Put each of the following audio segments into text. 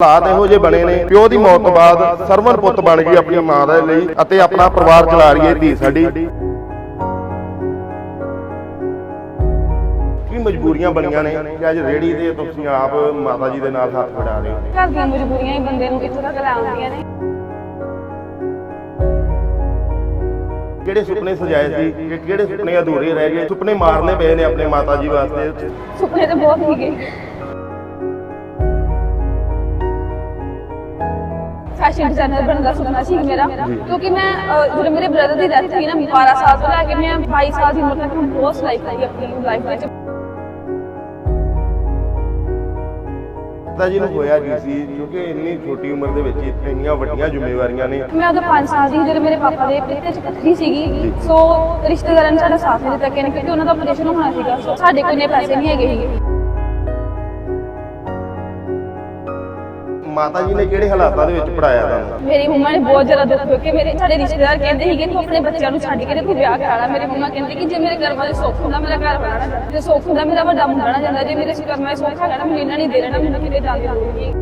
ਹਾਲਾਤ ਇਹੋ ਜਿਹੇ ਬਣੇ ਨੇ। ਪਿਓ ਦੀ ਮੌਤ ਤੋਂ ਬਾਅਦ ਸਰਵਨ ਪੁੱਤ ਬਣ ਗਈ ਆਪਣੀ ਮਾਂ ਦੇ ਲਈ ਅਤੇ ਆਪਣਾ ਪਰਿਵਾਰ ਚਲਾ ਰਹੀ ਹੈ ਧੀ ਸਾਡੀ। ਕੀ ਮਜਬੂਰੀਆਂ ਬਣੀਆਂ ਨੇ ਕਿ ਅੱਜ ਰੇੜੀ ਤੇ ਤੁਸੀਂ ਆਪ ਮਾਤਾ ਜੀ ਦੇ ਨਾਲ ਹੱਥ ਵੜਾ ਰਹੇ ਹੋ? ਘਰ ਦੀਆਂ ਮਜਬੂਰੀਆਂ ਹੀ ਬੰਦੇ ਨੂੰ ਇੱਥੋਂ ਤੱਕ ਲੈ ਆਉਂਦੀਆਂ ਨੇ? ਕਿਹੜੇ ਸੁਪਨੇ ਸਜਾਏ ਸੀ ਕਿ ਕਿਹੜੇ ਸੁਪਨੇ ਅਧੂਰੇ ਰਹਿ ਗਏ? ਸੁਪਨੇ ਮਾਰਨੇ ਪਏ ਨੇ ਆਪਣੇ ਮਾਤਾ ਜੀ ਵਾਸਤੇ। ਸੁਪਨੇ ਤਾਂ ਬਹੁਤ ਸੀਗੇ ਫੈਸ਼ਨ ਡਿਜ਼ਾਈਨਰ ਬਣਨ ਦਾ ਸੁਪਨਾ ਸੀ ਮੇਰਾ। ਕਿਉਂਕਿ ਮੈਂ ਅਹ, ਜਦੋਂ ਮੇਰੇ ਬ੍ਰਦਰ ਦੀ ਡੈਥ ਹੋਈ ਨਾ 12 ਸਾਲ ਤੋਂ ਲੈ ਕੇ ਮੈਂ 22 ਸਾਲ ਦੀ ਉਮਰ ਤੱਕ ਮੈਂ ਬਹੁਤ ਸਿਲਾਈ ਕਰੀ ਆਪਣੀ ਲਾਈਫ ਵਿੱਚ। ਮਾਤਾ ਜੀ ਨੂੰ ਹੋਇਆ ਕੀ ਸੀ? ਕਿਉਂਕਿ ਇੰਨੀ ਛੋਟੀ ਉਮਰ ਦੇ ਵਿੱਚ ਇੰਨੀਆਂ ਵੱਡੀਆਂ ਜ਼ਿੰਮੇਵਾਰੀਆਂ ਨੇ। ਮੈਂ ਉਦੋਂ 5 ਸਾਲ ਦੀ ਸੀ ਜਦੋਂ ਮੇਰੇ ਪਾਪਾ ਦੇ ਪਿੱਤੇ ਚ ਪੱਥਰੀ ਸੀਗੀ। ਸੋ ਰਿਸ਼ਤੇਦਾਰਾਂ ਨੇ ਸਾਡਾ ਸਾਥ ਨਹੀਂ ਦਿੱਤਾ ਕਿ ਕਿਉਂਕਿ ਉਹਨਾਂ ਦਾ ਆਪਰੇਸ਼ਨ ਹੋਣਾ ਸੀਗਾ। ਸੋ ਸਾਡੇ ਕੋਲ ਇੰਨੇ ਪੈਸੇ ਨਹੀਂ ਹੈਗੇ ਸੀਗੇ। ਮਾਤਾ ਜੀ ਨੇ ਕਿਹੜੇ ਹਾਲਾਤਾਂ ਦੇ ਵਿੱਚ ਪੜਾਇਆ ਤੁਹਾਨੂੰ? ਮੇਰੀ ਮੰਮਾ ਨੇ ਬਹੁਤ ਜ਼ਿਆਦਾ ਦੁੱਖ ਹੋਇਆ ਕਿ ਮੇਰੇ ਸਾਡੇ ਰਿਸ਼ਤੇਦਾਰ ਕਹਿੰਦੇ ਸੀਗੇ ਤੂੰ ਆਪਣੇ ਬੱਚਿਆਂ ਨੂੰ ਛੱਡ ਕੇ ਤੇ ਤੂੰ ਵਿਆਹ ਕਰਾ ਲੈ। ਮੇਰੇ ਮੰਮਾ ਕਹਿੰਦੇ ਕਿ ਜੇ ਮੇਰੇ ਘਰ ਵਾਲੇ ਸੁੱਖ ਹੁੰਦਾ ਮੇਰਾ ਘਰ ਵਾਲਾ ਨਾ ਜਾਂਦਾ ਜੇ ਸੁੱਖ ਹੁੰਦਾ ਮੇਰਾ ਵੱਡਾ ਮੁੰਡਾ ਨਾ ਜਾਂਦਾ ਜੇ ਮੇਰੇ ਘਰ ਮੈਂ ਸੁੱਖ ਹੈਗਾ ਨਾ ਮੈਨੂੰ ਇਹਨਾਂ ਨਹੀਂ ਦੇ ਰਹਿਣਾ ਮੈਨੂੰ ਕਿਤੇ ਜਾਣ ਦੀ ਲੋੜ ਨਹੀਂ।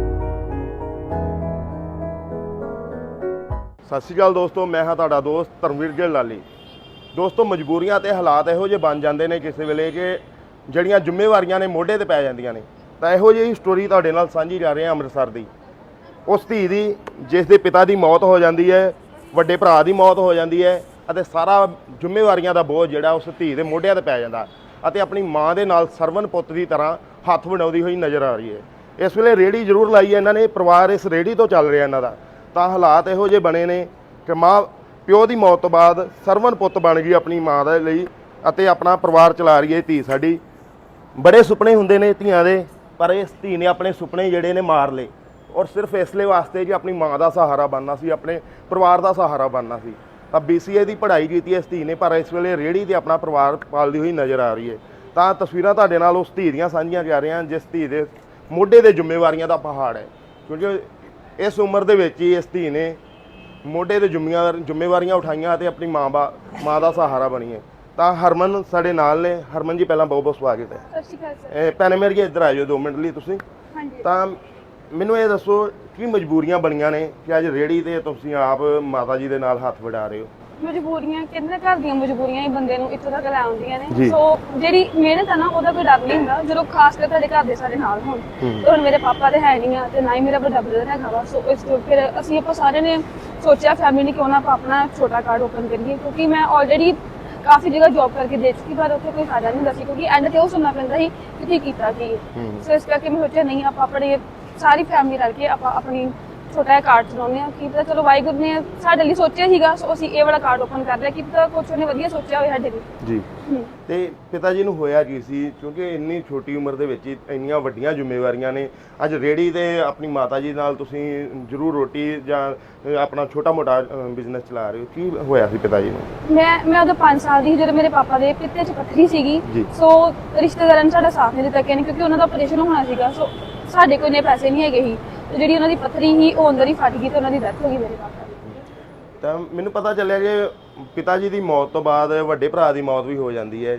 ਸਤਿ ਸ਼੍ਰੀ ਅਕਾਲ ਦੋਸਤੋ ਮੈਂ ਹਾਂ ਤੁਹਾਡਾ ਦੋਸਤ ਧਰਮਵੀਰ ਗਿੱਲ ਲਾਲੀ। ਦੋਸਤੋ ਮਜਬੂਰੀਆਂ ਤੇ ਹਾਲਾਤ ਇਹੋ ਜਿਹੇ ਬਣ ਜਾਂਦੇ ਨੇ ਕਿਸੇ ਵੇਲੇ ਕਿ ਜਿਹੜੀਆਂ ਜ਼ਿੰਮੇਵਾਰੀਆਂ ਨੇ ਮੋਢੇ ਤੇ ਪੈ ਜਾਂਦੀਆਂ ਨੇ। ਤਾਂ ਇਹੋ ਜਿਹੀ ਸਟੋਰੀ ਤੁਹਾਡੇ ਨਾਲ ਸਾਂਝੀ ਕਰ ਰਹੇ ਹਾਂ ਅੰਮ੍ਰਿਤਸਰ ਦੀ। ਉਸ ਧੀ ਦੀ, ਜਿਸ ਦੇ ਪਿਤਾ ਦੀ ਮੌਤ ਹੋ ਜਾਂਦੀ ਹੈ, ਵੱਡੇ ਭਰਾ ਦੀ ਮੌਤ ਹੋ ਜਾਂਦੀ ਹੈ, ਅਤੇ ਸਾਰਾ ਜ਼ਿੰਮੇਵਾਰੀਆਂ ਦਾ ਬੋਝ ਜਿਹੜਾ ਉਸ ਧੀ ਦੇ ਮੋਢਿਆਂ ਤੇ ਪੈ ਜਾਂਦਾ ਅਤੇ ਆਪਣੀ ਮਾਂ ਦੇ ਨਾਲ ਸਰਵਨ ਪੁੱਤ ਦੀ ਤਰ੍ਹਾਂ ਹੱਥ ਵਡਾਉਂਦੀ ਹੋਈ ਨਜ਼ਰ ਆ ਰਹੀ ਹੈ। ਇਸ ਵੇਲੇ ਰੇੜੀ ਜ਼ਰੂਰ ਲਾਈ ਹੈ ਇਹਨਾਂ ਨੇ, ਪਰਿਵਾਰ ਇਸ ਰੇੜੀ ਤੋਂ ਚੱਲ ਰਿਹਾ ਇਹਨਾਂ ਦਾ। ਤਾਂ ਹਾਲਾਤ ਇਹੋ ਜਿਹੇ ਬਣੇ ਨੇ ਕਿ ਮਾਂ, ਪਿਓ ਦੀ ਮੌਤ ਤੋਂ ਬਾਅਦ ਸਰਵਨ ਪੁੱਤ ਬਣ ਗਈ ਆਪਣੀ ਮਾਂ ਦੇ ਲਈ ਅਤੇ ਆਪਣਾ ਪਰਿਵਾਰ ਚਲਾ ਰਹੀ ਹੈ ਧੀ ਸਾਡੀ। ਬੜੇ ਸੁਪਨੇ ਹੁੰਦੇ ਨੇ ਧੀਆਂ ਦੇ, ਪਰ ਇਸ ਧੀ ਨੇ ਆਪਣੇ ਸੁਪਨੇ ਜਿਹੜੇ ਨੇ ਮਾਰ ਲਏ। ਔਰ ਸਿਰਫ ਇਸ ਲਈ ਵਾਸਤੇ ਕਿ ਆਪਣੀ ਮਾਂ ਦਾ ਸਹਾਰਾ ਬਣਨਾ ਸੀ ਆਪਣੇ ਪਰਿਵਾਰ ਦਾ ਸਹਾਰਾ ਬਣਨਾ ਸੀ। ਤਾਂ BCA ਦੀ ਪੜ੍ਹਾਈ ਕੀਤੀ ਇਸ ਧੀ ਨੇ ਪਰ ਇਸ ਵੇਲੇ ਰੇੜੀ ਤੇ ਆਪਣਾ ਪਰਿਵਾਰ ਪਾਲਦੀ ਹੋਈ ਨਜ਼ਰ ਆ ਰਹੀ ਹੈ। ਤਾਂ ਤਸਵੀਰਾਂ ਤੁਹਾਡੇ ਨਾਲ ਉਸ ਧੀ ਦੀਆਂ ਸਾਂਝੀਆਂ ਕਰ ਰਹੇ ਹਾਂ ਜਿਸ ਧੀ ਦੇ ਮੋਢੇ ਦੇ ਜ਼ਿੰਮੇਵਾਰੀਆਂ ਦਾ ਪਹਾੜ ਹੈ। ਕਿਉਂਕਿ ਇਸ ਉਮਰ ਦੇ ਵਿੱਚ ਹੀ ਇਸ ਧੀ ਨੇ ਮੋਢੇ ਤੇ ਜ਼ਿੰਮੇਵਾਰ ਜ਼ਿੰਮੇਵਾਰੀਆਂ ਉਠਾਈਆਂ ਤੇ ਆਪਣੀ ਮਾਂ ਬਾ ਮਾਂ ਦਾ ਸਹਾਰਾ ਬਣੀ ਹੈ। ਤਾਂ ਹਰਮਨ ਸਾਡੇ ਨਾਲ ਨੇ। ਹਰਮਨ ਜੀ ਪਹਿਲਾਂ ਬਹੁਤ ਬਹੁਤ ਸਵਾਗਤ ਹੈ। ਸਤਿ ਸ਼੍ਰੀ ਅਕਾਲ ਸਰ। ਇਹ ਭੈਣੇ ਮੇਰੀ ਇੱਧਰ ਆ ਜਾਓ 2 ਮਿੰਟ ਲਈ ਤੁਸੀਂ। ਹਾਂਜੀ। ਤਾਂ ਮੈਨੂੰ ਇਹ ਦੱਸੋ ਕੀ ਮਜਬੂਰੀਆਂ ਬਣੀਆਂ ਨੇ ਕਿ ਅੱਜ ਰੇੜੀ ਤੇ ਤੁਸੀਂ ਆਪ ਮਾਤਾ ਜੀ ਦੇ ਨਾਲ ਹੱਥ ਵਡਾ ਰਹੇ ਹੋ? ਮਜਬੂਰੀਆਂ ਕਹਿੰਦੇ ਘਰ ਦੀਆਂ ਮਜਬੂਰੀਆਂ ਹੀ ਬੰਦੇ ਨੂੰ ਇੱਥੋਂ ਤੱਕ ਲੈ ਆਉਂਦੀਆਂ ਜੀ। ਨੇ ਸੋ ਜਿਹੜੀ ਮਿਹਨਤ ਆ ਨਾ ਉਹਦਾ ਕੋਈ ਡਰ ਨਹੀਂ ਹੁੰਦਾ। ਜਦੋਂ ਖਾਸ ਕਰ ਤੁਹਾਡੇ ਘਰ ਦੇ ਸਾਡੇ ਨਾਲ ਹੋਣ ਤੇ ਹੁਣ ਮੇਰੇ ਪਾਪਾ ਦੇ ਹੈ ਨਹੀਂ ਆ ਤੇ ਨਾ ਹੀ ਮੇਰਾ ਵੱਡਾ ਬ੍ਰਦਰ ਹੈਗਾ ਵਾ। ਸੋ ਇਸ ਤੋਂ ਫਿਰ ਅਸੀਂ ਆਪਾਂ ਸਾਰਿਆਂ ਨੇ ਸੋਚਿਆ ਫੈਮਿਲੀ ਨੇ ਕਿਉਂ ਨਾ ਆਪਾਂ ਆਪਣਾ ਛੋਟਾ ਕਾਰਡ ਓਪਨ ਕਰੀਏ ਕਿਉਂਕਿ ਮੈਂ ਆਲਰੇਡੀ ਕਾਫੀ ਜਗ੍ਹਾ ਜੌਬ ਕਰਕੇ ਦੇਖ ਚੁੱਕੀ ਪਰ ਉੱਥੇ ਕੋਈ ਫਾਇਦਾ ਨਹੀਂ ਹੁੰਦਾ ਸੀ ਕਿਉਂਕਿ ਐਂਡ ਤੇ ਉਹ ਸੁਣਨਾ ਪੈਂਦਾ ਸੀ ਕਿ ਕੀ ਕੀਤਾ ਕੀ ਹੈ। ਸੋ ਇਸ ਕਰਕੇ ਮੈਂ ਸੋਚਿਆ ਨਹੀਂ ਆਪਾਂ ਆਪਣੇ ਸਾਰੀ ਫੈਮਿਲੀ ਰਲ ਕੇ ਆਪਾਂ ਆਪਣੀ ਛੋਟਾ ਜਿਹਾ ਕਾਰਡ ਚਲਾਉਂਦੇ ਆ ਕੀ ਪਤਾ ਚਲੋ ਵਾਹਿਗੁਰੂ ਨੇ ਸਾਡੇ ਲਈ ਸੋਚਿਆ ਸੀਗਾ ਸੋ ਅਸੀਂ ਇਹ ਵਾਲਾ ਕਾਰਡ ਓਪਨ ਕਰ ਲਿਆ ਕੀ ਪਤਾ ਕੁਛ ਉਹਨੇ ਵਧੀਆ ਸੋਚਿਆ ਹੋਵੇ ਸਾਡੇ ਲਈ ਜੀ। ਤੇ ਪਿਤਾ ਜੀ ਨੂੰ ਹੋਇਆ ਕੀ ਸੀ ਕਿਉਂਕਿ ਇੰਨੀ ਛੋਟੀ ਉਮਰ ਦੇ ਵਿੱਚ ਹੀ ਇੰਨੀਆਂ ਵੱਡੀਆਂ ਜ਼ਿੰਮੇਵਾਰੀਆਂ ਨੇ ਅੱਜ ਰੇੜੀ ਤੇ ਆਪਣੀ ਮਾਤਾ ਜੀ ਨਾਲ ਤੁਸੀਂ ਜ਼ਰੂਰ ਰੋਟੀ ਜਾਂ ਆਪਣਾ ਛੋਟਾ ਮੋਟਾ ਬਿਜ਼ਨਸ ਚਲਾ ਰਹੇ ਹੋ ਕੀ ਹੋਇਆ ਸੀ ਪਿਤਾ ਜੀ ਨੂੰ ਮੈਂ ਮੈਂ ਉਦੋਂ 5 ਸਾਲ ਦੀ ਸੀ ਜਦੋਂ ਮੇਰੇ ਪਾਪਾ ਦੇ ਪਿੱਤੇ 'ਚ ਪੱਥਰੀ ਸੀਗੀ। ਸੋ ਰਿਸ਼ਤੇਦਾਰਾਂ ਨੇ ਸਾਡਾ ਸਾਥ ਨਹੀਂ ਦਿੱਤਾ ਕਿਉਂਕਿ ਉਹਨਾਂ ਦਾ ਆਪਰੇਸ਼ਨ ਹੋਣਾ ਸੀਗਾ ਸੋ ਸਾਡੇ ਕੋਲ ਇੰਨੇ ਪੈਸੇ ਨਹੀਂ ਹੈਗੇ ਸੀ ਤੇ ਜਿਹੜੀ ਉਹਨਾਂ ਦੀ ਪੱਥਰੀ ਸੀ ਉਹ ਅੰਦਰ ਹੀ ਫਟ ਗਈ ਤੇ ਉਹਨਾਂ ਦੀ ਡੈਥ ਹੋ ਗਈ ਮੇਰੇ ਪਾਪਾ ਦੀ ਤਾਂ ਮੈਨੂੰ ਪਤਾ ਚੱਲਿਆ ਕਿ ਪਿਤਾ ਜੀ ਦੀ ਮੌਤ ਤੋਂ ਬਾਅਦ ਵੱਡੇ ਭਰਾ ਦੀ ਮੌਤ ਵੀ ਹੋ ਜਾਂਦੀ ਹੈ।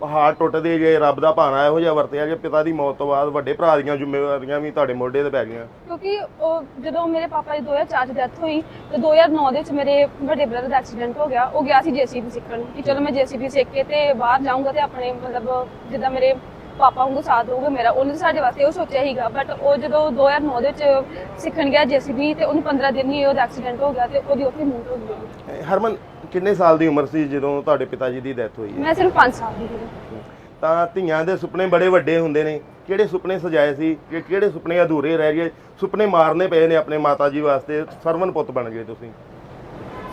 ਪਹਾੜ ਟੁੱਟਦੇ ਜੇ ਰੱਬ ਦਾ ਭਾਣਾ ਇਹੋ ਜਿਹਾ ਵਰਤਿਆ ਕਿ ਪਿਤਾ ਦੀ ਮੌਤ ਤੋਂ ਬਾਅਦ ਵੱਡੇ ਭਰਾ ਦੀਆਂ ਜ਼ਿੰਮੇਵਾਰੀਆਂ ਵੀ ਤੁਹਾਡੇ ਮੋਢੇ ਤੇ ਪੈ ਗਈਆਂ। ਕਿਉਂਕਿ ਉਹ ਜਦੋਂ ਮੇਰੇ ਪਾਪਾ ਦੀ 2004 ਚ ਡੈਥ ਹੋਈ ਤੇ 2009 ਦੇ ਵਿੱਚ ਮੇਰੇ ਵੱਡੇ ਬ੍ਰਦਰ ਦਾ ਐਕਸੀਡੈਂਟ ਹੋ ਗਿਆ ਉਹ ਗਿਆ ਸੀ ਜੀਸੀਬੀ ਸਿੱਖਣ ਕਿ ਚਲੋ ਮੈਂ ਜੀਸੀਬੀ ਸਿੱਖ ਕੇ ਤੇ ਬਾਹਰ ਜਾਊਂਗਾ ਤੇ ਆਪਣੇ ਮਤਲਬ ਜਿੱਦਾਂ ਮੇਰੇ ਪਾਪਾ ਵਾਂਗੂ ਸਾਥ ਦਊਗਾ ਮੇਰਾ। ਉਹਨੇ ਸਾਡੇ ਵਾਸਤੇ ਉਹ ਸੋਚਿਆ ਸੀਗਾ ਬਟ ਉਹ ਜਦੋਂ 2009 ਦੇ ਵਿੱਚ ਸਿੱਖਣ ਗਿਆ ਜੀਸੀਬੀ ਤੇ ਉਹਨੂੰ 15 ਦਿਨ ਹੀ ਉਹਦਾ ਐਕਸੀਡੈਂਟ ਹੋ ਗਿਆ ਤੇ ਉਹਦੀ ਉੱਥੇ ਮੌਤ ਹੋ ਗਈ। ਹਰਮਨ ਕਿੰਨੇ ਸਾਲ ਦੀ ਉਮਰ ਸੀ ਜਦੋਂ ਤੁਹਾਡੇ ਪਿਤਾ ਜੀ ਦੀ ਡੈਥ ਹੋਈ ਹੈ? ਮੈਂ ਸਿਰਫ 5 ਸਾਲ ਦੀ ਸੀ। ਤਾਂ ਧੀਆਂ ਦੇ ਸੁਪਨੇ ਬੜੇ ਵੱਡੇ ਹੁੰਦੇ ਨੇ। ਕਿਹੜੇ ਸੁਪਨੇ ਸਜਾਏ ਸੀ? ਕਿ ਕਿਹੜੇ ਸੁਪਨੇ ਅਧੂਰੇ ਰਹਿ ਗਏ? ਸੁਪਨੇ ਮਾਰਨੇ ਪਏ ਨੇ ਆਪਣੇ ਮਾਤਾ ਜੀ ਵਾਸਤੇ। ਸਰਵਨ ਪੁੱਤ ਬਣ ਗਏ ਤੁਸੀਂ।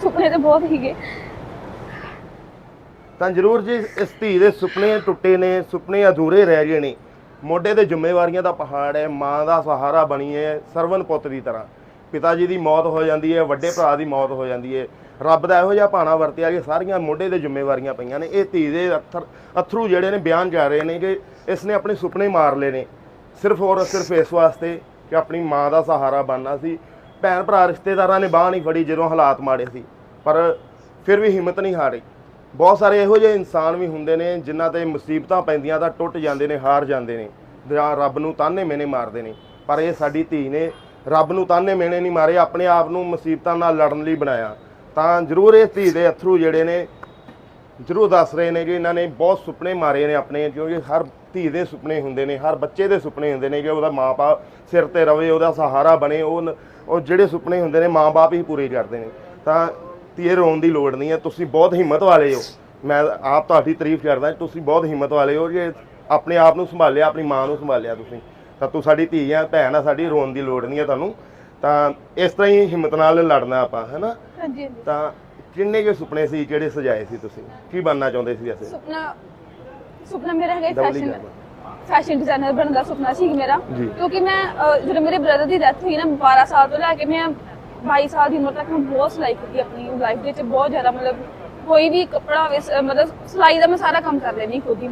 ਸੁਪਨੇ ਤੇ ਬਹੁਤ ਸੀਗੇ। ਤਾਂ ਜ਼ਰੂਰ ਜੀ, ਇਸ ਧੀ ਦੇ ਸੁਪਨੇ ਟੁੱਟੇ ਨੇ, ਸੁਪਨੇ ਅਧੂਰੇ ਰਹਿ ਗਏ ਨੇ। ਮੋਢੇ ਤੇ ਜ਼ਿੰਮੇਵਾਰੀਆਂ ਦਾ ਪਹਾੜ ਹੈ, ਮਾਂ ਦਾ ਸਹਾਰਾ ਬਣੀ ਹੈ ਸਰਵਨ ਪੁੱਤ ਦੀ ਤਰ੍ਹਾਂ। ਪਿਤਾ ਜੀ ਦੀ ਮੌਤ ਹੋ ਜਾਂਦੀ ਹੈ, ਵੱਡੇ ਭਰਾ ਦੀ ਮੌਤ ਹੋ ਜਾਂਦੀ ਹੈ। ਰੱਬ ਦਾ ਇਹੋ ਜਿਹਾ ਭਾਣਾ ਵਰਤਿਆ ਕਿ ਸਾਰੀਆਂ ਮੋਢੇ ਤੇ ਜ਼ਿੰਮੇਵਾਰੀਆਂ ਪਈਆਂ ਨੇ। ਇਹ ਧੀ ਦੇ ਅੱਥਰ, ਅਥਰੂ ਜਿਹੜੇ ਨੇ, ਬਿਆਨ ਜਾ ਰਹੇ ਨੇ ਕਿ ਇਸ ਨੇ ਆਪਣੇ ਸੁਪਨੇ ਮਾਰ ਲਏ ਨੇ। ਸਿਰਫ ਔਰ ਸਿਰਫ ਇਸ ਵਾਸਤੇ ਕਿ ਆਪਣੀ ਮਾਂ ਦਾ ਸਹਾਰਾ ਬਣਨਾ ਸੀ। ਭੈਣ ਭਰਾ ਰਿਸ਼ਤੇਦਾਰਾਂ ਨੇ ਬਾਹ ਨਹੀਂ ਫੜੀ, ਜਦੋਂ ਹਾਲਾਤ ਮਾੜੇ ਸੀ। ਪਰ ਫਿਰ ਵੀ ਹਿੰਮਤ ਨਹੀਂ ਹਾਰੀ। ਬਹੁਤ ਸਾਰੇ ਇਹੋ ਜਿਹੇ ਇਨਸਾਨ ਵੀ ਹੁੰਦੇ ਨੇ ਜਿਨ੍ਹਾਂ ਤੇ ਮੁਸੀਬਤਾਂ ਪੈਂਦੀਆਂ ਤਾਂ ਟੁੱਟ ਜਾਂਦੇ ਨੇ, ਹਾਰ ਜਾਂਦੇ ਨੇ। ਜਾਂ ਰੱਬ ਨੂੰ ਤਾਨੇ ਮੈਨੇ ਮਾਰਦੇ ਨੇ। ਪਰ ਇਹ ਸਾਡੀ ਧੀ ਨੇ ਰੱਬ ਨੂੰ ਤਾਨੇ ਮੇਣੇ ਨਹੀਂ ਮਾਰੇ, ਆਪਣੇ ਆਪ ਨੂੰ ਮੁਸੀਬਤਾਂ ਨਾਲ ਲੜਨ ਲਈ ਬਣਾਇਆ। ਤਾਂ ਜ਼ਰੂਰ ਇਸ ਧੀ ਦੇ ਅਥਰੂ ਜਿਹੜੇ ਨੇ, ਜ਼ਰੂਰ ਦੱਸ ਰਹੇ ਨੇ ਕਿ ਇਹਨਾਂ ਨੇ ਬਹੁਤ ਸੁਪਨੇ ਮਾਰੇ ਨੇ ਆਪਣੇ, ਕਿਉਂਕਿ ਹਰ ਧੀ ਦੇ ਸੁਪਨੇ ਹੁੰਦੇ ਨੇ, ਹਰ ਬੱਚੇ ਦੇ ਸੁਪਨੇ ਹੁੰਦੇ ਨੇ ਕਿ ਉਹਦਾ ਮਾਪੇ ਸਿਰ ਤੇ ਰਵੇ, ਉਹਦਾ ਸਹਾਰਾ ਬਣੇ, ਉਹ ਉਹ ਜਿਹੜੇ ਸੁਪਨੇ ਹੁੰਦੇ ਨੇ ਮਾਪੇ ਹੀ ਪੂਰੇ ਕਰਦੇ ਨੇ। ਤਾਂ ਧੀਏ ਰੋਣ ਦੀ ਲੋੜ ਨਹੀਂ ਹੈ ਤੁਸੀਂ ਬਹੁਤ ਹਿੰਮਤ ਵਾਲੇ ਹੋ। ਮੈਂ ਆਪ ਤੁਹਾਡੀ ਤਾਰੀਫ ਕਰਦਾ ਤੁਸੀਂ ਬਹੁਤ ਹਿੰਮਤ ਵਾਲੇ ਹੋ ਕਿ ਆਪਣੇ ਆਪ ਨੂੰ ਸੰਭਾਲਿਆ ਆਪਣੀ ਮਾਂ ਨੂੰ ਸੰਭਾਲਿਆ ਤੁਸੀਂ। ਤਾਂ ਤੂੰ ਸਾਡੀ ਧੀ ਆ ਭੈਣ ਆ ਸਾਡੀ ਰੋਣ ਦੀ ਲੋੜ ਨਹੀਂ ਹੈ ਤੁਹਾਨੂੰ। ਤਾਂ ਇਸ ਤਰ੍ਹਾਂ ਹੀ ਹਿੰਮਤ ਨਾਲ ਲੜਨਾ ਆਪਾਂ ਹੈਨਾ? ਹਾਂਜੀ ਹਾਂਜੀ। ਤਾਂ ਕਿੰਨੇ ਕੇ ਸੁਪਨੇ ਸੀ ਜਿਹੜੇ ਸਜਾਏ ਸੀ ਤੁਸੀਂ? ਕੀ ਬਣਨਾ ਚਾਹੁੰਦੇ ਸੀ ਵੈਸੇ? ਸੁਪਨਾ ਸੁਪਨਾ ਮੇਰਾ ਹੈਗਾ ਫੈਸ਼ਨ। ਫੈਸ਼ਨ ਡਿਜ਼ਾਈਨਰ ਬਣਨ ਦਾ ਸੁਪਨਾ ਸੀ ਮੇਰਾ। ਜੀ। ਕਿਉਂਕਿ ਮੈਂ ਜਦੋਂ ਮੇਰੇ ਬ੍ਰਦਰ ਦੀ ਡੈਥ ਹੋਈ ਨਾ 12 ਸਾਲ ਤੋਂ ਲੈ ਕੇ ਮੈਂ 22 ਸਾਲ ਦੀ ਉਮਰ ਤੱਕ ਮੈਂ ਬਹੁਤ ਸਿਲਾਈ ਕੀਤੀ ਆਪਣੀ ਲਾਈਫ ਦੇ ਵਿੱਚ ਬਹੁਤ ਜ਼ਿਆਦਾ ਮਤਲਬ ਕੋਈ ਵੀ ਕੱਪੜਾ ਹੋਵੇ ਸ- ਮਤਲਬ ਸਿਲਾਈ ਦਾ ਮੈਂ ਸਾਰਾ ਕੰਮ ਕਰ ਲੈਂਦੀ ਖੁਦ ਹੀ।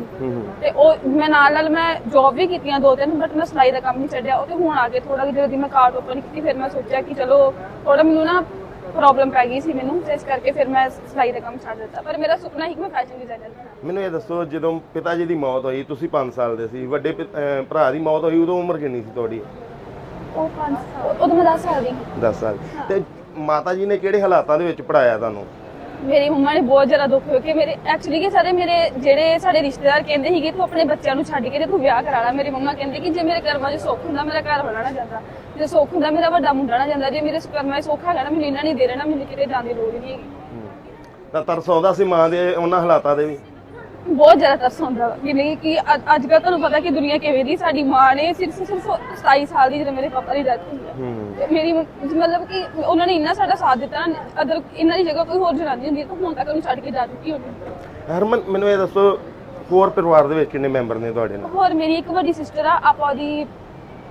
ਤੇ ਉਹ ਮੈਂ ਨਾਲ ਨਾਲ ਮੈਂ ਜੌਬ ਵੀ ਕੀਤੀਆਂ ਦੋ ਤਿੰਨ ਬਟ ਮੈਂ ਸਿਲਾਈ ਦਾ ਕੰਮ ਨਹੀਂ ਛੱਡਿਆ। ਉਹ ਤੇ ਹੁਣ ਆ ਕੇ ਥੋੜਾ ਜਦੋਂ ਦੀ ਮੈਂ ਕਾਰਟ ਓਪਨ ਕੀਤੀ ਫਿਰ ਮੈਂ ਸੋਚਿਆ ਕਿ ਚਲੋ ਥੋੜਾ ਮੈਨੂੰ ਨਾ ਪ੍ਰੋਬਲਮ ਪੈ ਗਈ ਸੀ ਮੈਨੂੰ ਤੇ ਇਸ ਕਰਕੇ ਫਿਰ ਮੈਂ ਸਿਲਾਈ ਦਾ ਕੰਮ ਛੱਡ ਦਿੱਤਾ। ਪਰ ਮੇਰਾ ਸੁਪਨਾ ਸੀ ਕਿ ਮੈਂ ਫੈਸ਼ਨ ਡਿਜ਼ਾਈਨਰ ਬਣਾ ਮੈਨੂੰ ਇਹ ਦੱਸੋ ਜਦੋਂ ਪਿਤਾ ਜੀ ਦੀ ਮੌਤ ਹੋਈ ਤੁਸੀਂ 5 ਸਾਲ ਦੇ ਸੀ ਵੱਡੇ ਪਿ- ਅਹ ਭਰਾ ਦੀ ਮੌਤ ਹੋਈ ਉਦੋਂ ਉਮਰ ਕਿੰਨੀ ਸੀ ਤੁਹਾਡੀ? ਉਹ ਪੰਜ ਸਾਲ ਉਦੋਂ ਮੈਂ 10 ਸਾਲ ਦੀ ਸੀ। 10 ਸਾਲ। ਤੇ ਮਾਤਾ ਜੀ ਨੇ ਕਿਹੜੇ ਹਾਲਾਤਾਂ ਦੇ ਵਿੱਚ ਪੜਾਇਆ ਤੁਹਾਨੂੰ? ਮੇਰੀ ਮੰਮਾ ਨੇ ਬਹੁਤ ਜ਼ਿਆਦਾ ਦੁੱਖ ਹੋਇਆ ਕਿ ਮੇਰੇ ਐਕਚੁਅਲੀ ਕਿ ਸਾਰੇ ਮੇਰੇ ਜਿਹੜੇ ਸਾਡੇ ਰਿਸ਼ਤੇਦਾਰ ਕਹਿੰਦੇ ਸੀਗੇ ਤੂੰ ਆਪਣੇ ਬੱਚਿਆਂ ਨੂੰ ਛੱਡ ਕੇ ਤੇ ਤੂੰ ਵਿਆਹ ਕਰਾ ਲੈ। ਮੇਰੀ ਮੰਮਾ ਕਹਿੰਦੀ ਕਿ ਜੇ ਮੇਰੇ ਕਰਮਾਂ 'ਚ ਸੁੱਖ ਹੁੰਦਾ ਮੇਰਾ ਘਰ ਵਾਲਾ ਨਾ ਜਾਂਦਾ। ਜੇ ਸੁੱਖ ਹੁੰਦਾ ਮੇਰਾ ਵੱਡਾ ਮੁੰਡਾ ਨਾ ਜਾਂਦਾ। ਜੇ ਮੇਰੇ ਕਰਮਾਂ 'ਚ ਸੁੱਖ ਹੈਗਾ ਨਾ ਮੈਨੂੰ ਇਹਨਾਂ ਨਹੀਂ ਦੇ ਰਹਿਣਾ ਮੈਨੂੰ ਕਿਤੇ ਜਾਣ ਦੀ ਲੋੜ ਹੀ ਨਹੀਂ ਹੈਗੀ। ਤਾਂ ਤਰਸ ਆਉਂਦਾ ਸੀ ਮਾਂ ਦੇ ਉਹਨਾਂ ਹਾਲਾਤਾਂ ਦੇ ਵੀ? ਬਹੁਤ ਜ਼ਿਆਦਾ ਤਰਸ ਆਉਂਦਾ ਵਾ। ਕਿ ਨਹੀਂ ਕਿ ਅੱਜ ਕੱਲ ਤੁਹਾਨੂੰ ਪਤਾ ਕਿ ਦੁਨੀਆ ਕਿਵੇਂ ਦੀ ਸਾਡੀ ਮਾਂ ਨੇ ਸਿਰਫ ਸਿਰਫ 27 ਸਾਲ ਦੀ ਜਦੋਂ ਮੇਰੇ ਪਾਪਾ ਦੀ ਡੈਥ ਹੋਈ ਹੂੰ। ਤੇ ਮੇਰੀ ਮ- ਮਤਲਬ ਕਿ ਉਹਨਾਂ ਨੇ ਇੰਨਾ ਸਾਡਾ ਸਾਥ ਦਿੱਤਾ ਅਦਰ ਇਹਨਾਂ ਦੀ ਜਗ੍ਹਾ ਕੋਈ ਹੋਰ ਜਨਾਨੀ ਹੁੰਦੀ ਤਾਂ ਹੁਣ ਤੱਕ ਉਹਨੂੰ ਛੱਡ ਕੇ ਜਾ ਚੁੱਕੀ ਹੋਣੀ ਹਰਮਨ ਮੈਨੂੰ ਇਹ ਦੱਸੋ ਹੋਰ ਪਰਿਵਾਰ ਦੇ ਵਿੱਚ ਕਿੰਨੇ ਮੈਂਬਰ ਨੇ ਤੁਹਾਡੇ ਨਾਲ? ਹੋਰ ਮੇਰੀ ਇੱਕ ਵੱਡੀ ਸਿਸਟਰ ਆ ਆਪਾਂ ਉਹਦੀ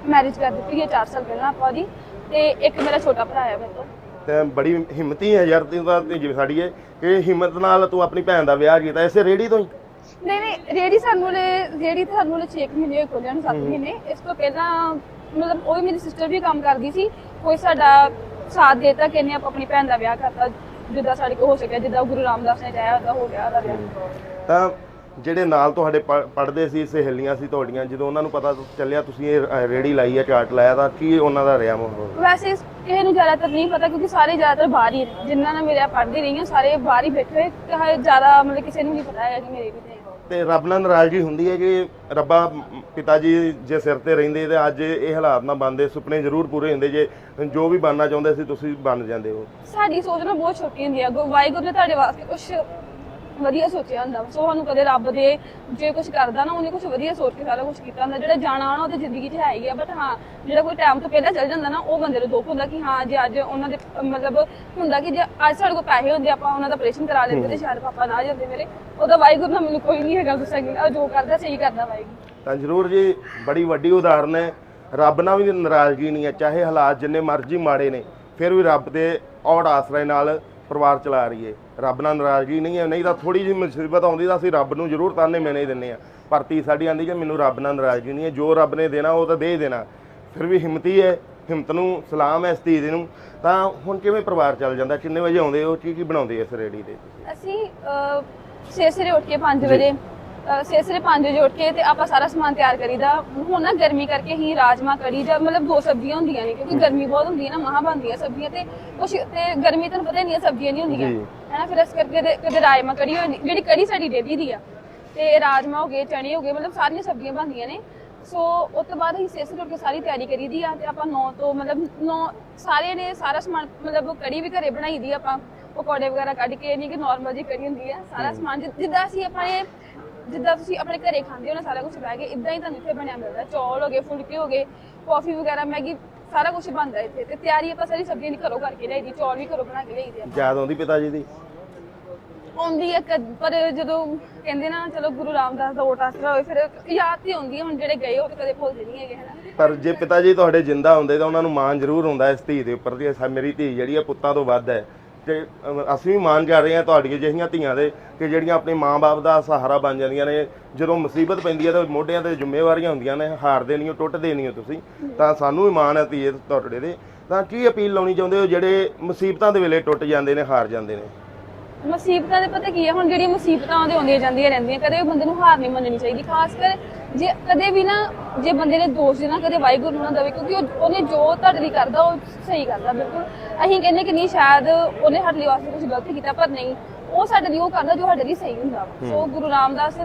ਮੈਰਿਜ ਕਰ ਦਿੱਤੀ ਹੈ 4 ਸਾਲ ਪਹਿਲਾਂ ਆਪਾਂ ਉਹਦੀ ਤੇ ਇੱਕ ਮੇਰਾ ਛੋਟਾ ਭਰਾ ਹੈ ਮੇਰੇ ਤੋਂ ਤੇ ਬੜੀ ਹਿੰਮਤੀ ਹੈ ਯਾਰ ਤੂੰ ਤਾਂ ਤੇ ਜਿਵੇਂ ਸਾਡੀ ਹੈ ਕਿ ਹਿੰਮਤ ਨਾਲ ਤੂੰ ਆਪਣੀ ਭੈਣ ਦਾ ਵਿਆਹ ਕੀਤਾ ਇਸੇ ਰੇੜੀ ਤੋਂ ਹੀ? ਨਹੀਂ ਨਹੀਂ ਰੇੜੀ ਸਾਨੂੰ ਨੇ ਰੇੜੀ ਤੇ ਸਾਨੂੰ ਨੇ 6 ਮਹੀਨੇ ਹੋਏ ਖੋਲਿਆ ਨੂੰ 7 ਮਹੀਨੇ ਇਸ ਤੋਂ ਪਹਿਲਾਂ ਮਤਲਬ ਉਹ ਵੀ ਮੇਰੀ ਸਿਸਟਰ ਵੀ ਕੰਮ ਕਰਦੀ ਸੀ ਕੋਈ ਸਾਡਾ ਸਾਥ ਦੇਤਾ ਕਿ ਇਹਨੇ ਆਪਾਂ ਆਪਣੀ ਭੈਣ ਦਾ ਵਿਆਹ ਕਰਤਾ ਜਿੱਦਾਂ ਸਾਡੇ ਕੋਲ ਹੋ ਸਕਿਆ ਜਿੱਦਾਂ ਗੁਰੂ ਰਾਮਦਾਸ ਨੇ ਚਾਹਿਆ ਉਹਦਾ ਹੋ ਗਿਆ ਉਹਦਾ ਵਿਆਹ। ਤਾਂ ਜਿਹੜੇ ਨਾਲ ਤੁਹਾਡੇ ਪੜਦੇ ਸੀ ਸਹੇਲੀਆਂ ਸੀ ਤੁਹਾਡੀਆਂ ਜਦੋਂ ਉਹਨਾਂ ਨੂੰ ਪਤਾ ਚੱਲਿਆ ਤੁਸੀਂ ਇਹ ਰੇੜੀ ਲਾਈ ਹੈ ਚਾਟ ਲਾਇਆ ਤਾਂ ਕੀ ਉਹਨਾਂ ਦਾ ਰਿਹਾ ਮਾਹੌਲ? ਵੈਸੇ ਕਿਸੇ ਨੂੰ ਜ਼ਿਆਦਾਤਰ ਨਹੀਂ ਪਤਾ ਕਿਉਂਕਿ ਸਾਰੇ ਜ਼ਿਆਦਾਤਰ ਬਾਹਰ ਹੀ ਨੇ। ਜਿੰਨਾਂ ਨਾਲ ਮੇਰੇ ਪੜ੍ਹਦੀ ਰਹੀ ਹਾਂ ਸਾਰੇ ਬਾਹਰ ਹੀ ਬੈਠੇ ਹੋਏ ਤੇ ਜ਼ਿਆਦਾ ਮਤਲਬ ਕਿਸੇ ਨੂੰ ਨਹੀਂ ਪਤਾ ਹੈਗਾ ਕਿ ਮੇਰੇ ਵੀ ਤੇ ਤੇ ਰੱਬ ਨਾਲ ਨਾਰਾਜ਼ਗੀ ਹੁੰਦੀ ਹੈ ਕਿ ਰੱਬਾ ਪਿਤਾ ਜੀ ਜੇ ਸਿਰ ਤੇ ਰਹਿੰਦੇ ਤੇ ਅੱਜ ਇਹ ਹਾਲਾਤ ਨਾ ਬਣਦੇ ਸੁਪਨੇ ਜ਼ਰੂਰ ਪੂਰੇ ਹੁੰਦੇ ਜੇ ਜੋ ਵੀ ਬਣਨਾ ਚਾਹੁੰਦੇ ਸੀ ਤੁਸੀਂ ਬਣ ਜਾਂਦੇ ਹੋ। ਸਾਡੀ ਸੋਚ ਨਾ ਬਹੁਤ ਛੋਟੀ ਹੁੰਦੀ ਗੁ- ਵਾਹਿਗੁਰੂ ਨੇ ਤੁਹਾਡੇ ਵਾਸਤੇ ਕੁਝ ਵਧੀਆ ਸੋਚਿਆ ਹੁੰਦਾ ਸੋ ਸਾਨੂੰ ਕਦੇ ਰੱਬ ਦੇ ਜੇ ਕੁਝ ਕਰਦਾ ਨਾ ਉਹਨੇ ਕੁਝ ਵਧੀਆ ਸੋਚ ਕੇ ਸਾਰਾ ਕੁਝ ਕੀਤਾ ਹੁੰਦਾ। ਜਿਹੜਾ ਜਾਣਾ ਆਉਣਾ ਉਹਦੀ ਜ਼ਿੰਦਗੀ 'ਚ ਹੈ ਹੀ ਆ ਬਟ ਹਾਂ ਜਿਹੜਾ ਕੋਈ ਟਾਈਮ ਤੋਂ ਪਹਿਲਾਂ ਚੱਲ ਜਾਂਦਾ ਨਾ ਉਹ ਬੰਦੇ ਨੂੰ ਦੁੱਖ ਹੁੰਦਾ ਕਿ ਹਾਂ ਜੇ ਅੱਜ ਉਹਨਾਂ ਦੇ ਮਤਲਬ ਹੁੰਦਾ ਕਿ ਜੇ ਅੱਜ ਸਾਡੇ ਕੋਲ ਪੈਸੇ ਹੁੰਦੇ ਆਪਾਂ ਉਹਨਾਂ ਦਾ ਆਪਰੇਸ਼ਨ ਕਰਾ ਲੈਂਦੇ ਤੇ ਸ਼ਾਇਦ ਪਾਪਾ ਨਾ ਜਾਂਦੇ ਮੇਰੇ। ਉਹਦਾ ਵਾਹਿਗੁਰੂ ਨਾਲ ਮੈਨੂੰ ਕੋਈ ਨਹੀਂ ਹੈਗਾ ਗੁੱਸਾ ਕਿ ਉਹ ਜੋ ਕਰਦਾ ਸਹੀ ਕਰਦਾ ਵਾਹਿਗੁਰੂ। ਤਾਂ ਜ਼ਰੂਰ ਜੀ ਬੜੀ ਵੱਡੀ ਉਦਾਹਰਨ ਹੈ। ਰੱਬ ਨਾਲ ਵੀ ਨਾਰਾਜ਼ਗੀ ਨਹੀਂ ਹੈ ਚਾਹੇ ਹਾਲਾਤ ਜਿੰਨੇ ਮਰਜ਼ੀ ਮਾੜੇ ਨੇ ਫਿਰ ਵੀ ਰੱਬ ਦੇ ਔੜ ਆਸਰੇ ਨਾਲ ਪਰਿਵਾਰ ਚਲਾ ਰਹੀ ਹੈ ਰੱਬ ਨਾਲ ਨਾਰਾਜ਼ਗੀ ਨਹੀਂ ਹੈ ਨਹੀਂ ਤਾਂ ਥੋੜੀ ਜਿਹੀ ਮੁਸੀਬਤ ਆਉਂਦੀ ਤਾਂ ਅਸੀਂ ਰੱਬ ਨੂੰ ਜ਼ਰੂਰ ਤਾਨੇ ਮੇਨੇ ਦਿੰਨੇ ਆ ਪਰ ਧੀ ਸਾਡੀ ਆਂਦੀ ਕਿ ਮੈਨੂੰ ਰੱਬ ਨਾਲ ਨਾਰਾਜ਼ਗੀ ਨਹੀਂ ਹੈ ਜੋ ਰੱਬ ਨੇ ਦੇਣਾ ਉਹ ਤਾਂ ਦੇ ਹੀ ਦੇਣਾ। ਫਿਰ ਵੀ ਹਿੰਮਤੀ ਹੈ ਹਿੰਮਤ ਨੂੰ ਸਲਾਮ ਹੈ ਇਸ ਧੀ ਦੇ ਨੂੰ। ਤਾਂ ਹੁਣ ਕਿਵੇਂ ਪਰਿਵਾਰ ਚੱਲ ਜਾਂਦਾ ਕਿੰਨੇ ਵਜੇ ਆਉਂਦੇ ਹੋ ਕੀ ਕੀ ਬਣਾਉਂਦੇ ਇਸ ਰੇੜੀ ਦੇ? ਅਸੀਂ ਅਹ, ਸਵੇਰੇ ਸਵੇਰੇ ਉੱਠ ਕੇ 5 ਵਜੇ 5 ਵਜੇ ਉੱਠ ਕੇ ਤੇ ਆਪਾਂ ਸਾਰਾ ਸਮਾਨ ਤਿਆਰ ਕਰੀਦਾ। ਹੁਣ ਨਾ ਗਰਮੀ ਕਰਕੇ ਹੀ ਰਾਜਮਾ ਕੜੀ ਜਾਂ ਮਤਲਬ ਦੋ ਸਬਜ਼ੀਆਂ ਹੁੰਦੀਆਂ ਨੇ ਕਿਉਂਕਿ ਗਰਮੀ ਬਹੁਤ ਹੁੰਦੀ ਹੈ ਨਾ ਮਹਾਂ ਬਣਦੀਆਂ ਸਬਜ਼ੀਆਂ ਤੇ ਕੁਛ ਤੇ ਗਰਮੀ ਤੁਹਾਨੂੰ ਪਤਾ ਨਹੀਂ ਸਬਜ਼ੀਆਂ ਨਹੀਂ ਹੁੰਦੀਆਂ। ਹੈਨਾ ਫਿਰ ਇਸ ਕਰਕੇ ਕਦੇ- ਕਦੇ ਰਾਜਮਾ ਕੜੀ ਹੋਣੀ ਜਿਹੜੀ ਕੜੀ ਸਾਡੀ ਡੇਲੀ ਦੀ ਆ। ਤੇ ਰਾਜਮਾ ਹੋ ਗਏ ਚਣੇ ਹੋ ਗਏ ਮਤਲਬ ਸਾਰੀਆਂ ਸਬਜ਼ੀਆਂ ਬਣਦੀਆਂ ਨੇ। ਸੋ ਉਸ ਤੋਂ ਬਾਅਦ ਅਸੀਂ ਉੱਠ ਕੇ ਸਾਰੀ ਤਿਆਰੀ ਕਰੀਦੀ ਆ ਤੇ ਆਪਾਂ 9 ਤੋਂ ਮਤਲਬ 9 ਸਾਰੇ ਨੇ ਸਾਰਾ ਸਮਾਨ ਮਤਲਬ ਕੜੀ ਵੀ ਘਰੇ ਬਣਾਈ ਦੀ ਆਪਾਂ ਪਕੌੜੇ ਵਗੈਰਾ ਕੱਢ ਕੇ ਨਹੀਂ ਕਿ ਨਾਰਮਲ ਜੀ ਕੜੀ ਹੁੰਦੀ ਆ ਸਾਰਾ ਸਮਾਨ ਜਿੱਦਾਂ ਅਸੀਂ ਆਪਣੇ ਜਿੱਦਾਂ ਤੁਸੀਂ ਆਪਣੇ ਘਰੇ ਖਾਂਦੇ ਹੋ ਨਾ ਸਾਰਾ ਕੁਝ ਬਹਿ ਕੇ ਇਦਾਂ ਹੀ ਤੁਹਾਨੂੰ ਇੱਥੇ ਬਣਿਆ ਮਿਲਦਾ। ਚੌਲ ਹੋ ਗਏ ਫੁਲਕੇ ਹੋ ਗਏ ਕਾਫੀ ਵਗੈਰਾ ਮੈਗੀ ਸਾਰਾ ਕੁਝ ਬਣਦਾ ਇੱਥੇ। ਤੇ ਤਿਆਰੀ ਆਪਾਂ ਸਾਰੀ ਸਬਜ਼ੀਆਂ ਦੀ ਘਰੋਂ ਕਰਕੇ ਲਿਆਈ ਦੀ ਚੌਲ ਵੀ ਘਰੋਂ ਬਣਾ ਕੇ ਲਿਆਈ ਦੇ ਯਾਦ ਆਉਂਦੀ ਪਿਤਾ ਜੀ ਦੀ? ਆਉਂਦੀ ਹੈ ਕਦ- ਪਰ ਜਦੋਂ ਕਹਿੰਦੇ ਨਾ ਚਲੋ ਗੁਰੂ ਰਾਮਦਾਸ ਦਾ ਓਟ ਆਸਰਾ ਹੋਵੇ ਫਿਰ ਯਾਦ ਤੇ ਆਉਂਦੀ ਹੈ ਹੁਣ ਜਿਹੜੇ ਗਏ ਉਹ ਤੇ ਕਦੇ ਭੁੱਲਦੇ ਨਹੀਂ ਹੈਗੇ ਹਨਾ? ਪਰ ਜੇ ਪਿਤਾ ਜੀ ਤੁਹਾਡੇ ਜਿੰਦਾ ਹੁੰਦੇ ਤਾਂ ਉਹਨਾਂ ਨੂੰ ਮਾਣ ਜ਼ਰੂਰ ਹੁੰਦਾ ਇਸ ਧੀ ਦੇ ਉੱਪਰ ਦੀ। ਸਾ- ਮੇਰੀ ਧੀ ਜਿਹੜੀ ਆ ਪੁੱਤਾਂ ਤੋਂ ਵੱਧ ਹੈ। ਤੇ ਅਸੀਂ ਵੀ ਮਾਣ ਕਰ ਰਹੇ ਹਾਂ ਤੁਹਾਡੀਆਂ ਜਿਹੀਆਂ ਧੀਆਂ ਦੇ ਕਿ ਜਿਹੜੀਆਂ ਆਪਣੇ ਮਾਂ-ਬਾਪ ਦਾ ਸਹਾਰਾ ਬਣ ਜਾਂਦੀਆਂ ਨੇ। ਜਦੋਂ ਮੁਸੀਬਤ ਪੈਂਦੀ ਹੈ ਤਾਂ ਮੋਢਿਆਂ ਤੇ ਜ਼ਿੰਮੇਵਾਰੀਆਂ ਹੁੰਦੀਆਂ ਨੇ ਹਾਰਦੇ ਨਹੀਂ ਹੋ ਟੁੱਟਦੇ ਨਹੀਂ ਹੋ ਤੁਸੀਂ। ਤਾਂ ਸਾਨੂੰ ਵੀ ਮਾਣ ਹੈ ਧੀਏ ਤੁਹਾਡੇ ਦੇ। ਤਾਂ ਕੀ ਅਪੀਲ ਲਾਉਣੀ ਚਾਹੁੰਦੇ ਹੋ? ਜਿਹੜੇ ਮੁਸੀਬਤਾਂ ਦੇ ਵੇਲੇ ਟੁੱਟ ਜਾਂਦੇ ਨੇ, ਹਾਰ ਜਾਂਦੇ ਨੇ। ਮੁਸੀਬਤਾਂ ਦੇ ਪਤਾ ਕੀ ਹੈ? ਹੁਣ ਜਿਹੜੀਆਂ ਮੁਸੀਬਤਾਂ ਆਉਂਦੀਆਂ ਆਉਂਦੀਆਂ ਜਾਂਦੀਆਂ ਰਹਿੰਦੀਆਂ, ਕਦੇ ਬੰਦੇ ਨੂੰ ਹਾਰ ਨਹੀਂ ਮੰਨਣੀ ਚਾਹੀਦੀ। ਖਾਸ ਕਰ ਜੇ ਕਦੇ ਵੀ ਨਾ ਜੇ ਬੰਦੇ ਨੇ ਦੋਸ਼ ਦੇਣਾ ਕਦੇ ਵਾਹਿਗੁਰੂ ਨੂੰ ਨਾ ਦੇਵੇ ਕਿਉਂਕਿ ਉਹ- ਉਹਨੇ ਜੋ ਤੁਹਾਡੇ ਲਈ ਕਰਦਾ ਉਹ ਸਹੀ ਕਰਦਾ ਬਿਲਕੁਲ। ਅਸੀਂ ਕਹਿੰਦੇ ਕਿ ਨਹੀਂ ਸ਼ਾਇਦ ਉਹਨੇ ਸਾਡੇ ਲਈ ਵਾਸਤੇ ਕੁਝ ਗਲਤ ਕੀਤਾ ਪਰ ਨਹੀਂ। ਉਹ ਸਾਡੇ ਲਈ ਉਹ ਕਰਦਾ ਜੋ ਸਾਡੇ ਲਈ ਸਹੀ ਹੁੰਦਾ ਵਾ। ਸੋ ਗੁਰੂ ਰਾਮਦਾਸ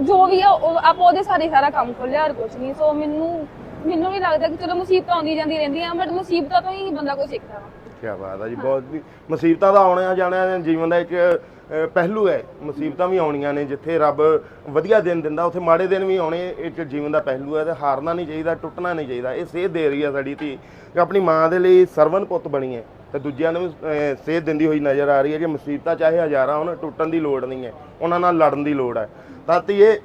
ਜੋ ਵੀ ਆ ਉਹ ਆਪਾਂ ਉਹਦੇ ਸਾਰੇ ਸਾਰਾ ਕੰਮ ਖੋਲਿਆ ਔਰ ਕੁਝ ਨਹੀਂ। ਸੋ ਮੈਨੂੰ ਮੈਨੂੰ ਨਹੀਂ ਲੱਗਦਾ ਕਿ ਚਲੋ ਮੁਸੀਬਤਾਂ ਆਉਂਦੀਆਂ ਜਾਂਦੀਆਂ ਰਹਿੰਦੀਆਂ ਬਟ ਮੁਸੀਬਤਾਂ ਤੋਂ ਹੀ ਬੰਦਾ ਕੁਝ ਸਿੱਖਦਾ ਵਾ। ਕੀ ਬਾਤ ਆ ਜੀ ਬਹੁਤ ਵੀ ਮੁਸੀਬਤਾਂ ਦਾ ਆਉਣਾ ਜਾਣਾ ਜੀਵਨ ਦਾ ਇੱਕ ਅ, ਪਹਿਲੂ ਹੈ। ਮੁਸੀਬਤਾਂ ਵੀ ਆਉਣੀਆਂ ਨੇ ਜਿੱਥੇ ਰੱਬ ਵਧੀਆ ਦਿਨ ਦਿੰਦਾ ਉੱਥੇ ਮਾੜੇ ਦਿਨ ਵੀ ਆਉਣੇ ਇੱਕ ਜੀਵਨ ਦਾ ਪਹਿਲੂ ਹੈ ਤੇ ਹਾਰਨਾ ਨਹੀਂ ਚਾਹੀਦਾ ਟੁੱਟਣਾ ਨਹੀਂ ਚਾਹੀਦਾ। ਇਹ ਸੇਧ ਦੇ ਰਹੀ ਹੈ ਸਾਡੀ ਧੀ ਕਿ ਆਪਣੀ ਮਾਂ ਦੇ ਲਈ ਸਰਵਨ ਪੁੱਤ ਬਣੀ ਹੈ ਤੇ ਦੂਜਿਆਂ ਨੂੰ ਵੀ ਅ, ਸੇਧ ਦਿੰਦੀ ਹੋਈ ਨਜ਼ਰ ਆ ਰਹੀ ਹੈ ਕਿ ਮੁਸੀਬਤਾਂ ਚਾਹੇ ਹਜ਼ਾਰਾਂ ਹੋਣ ਟੁੱਟਣ ਦੀ ਲੋੜ ਨਹੀਂ ਹੈ ਉਹਨਾਂ ਨਾਲ ਲੜਨ ਦੀ ਲੋੜ ਹੈ। ਤਾਂ ਧੀਏ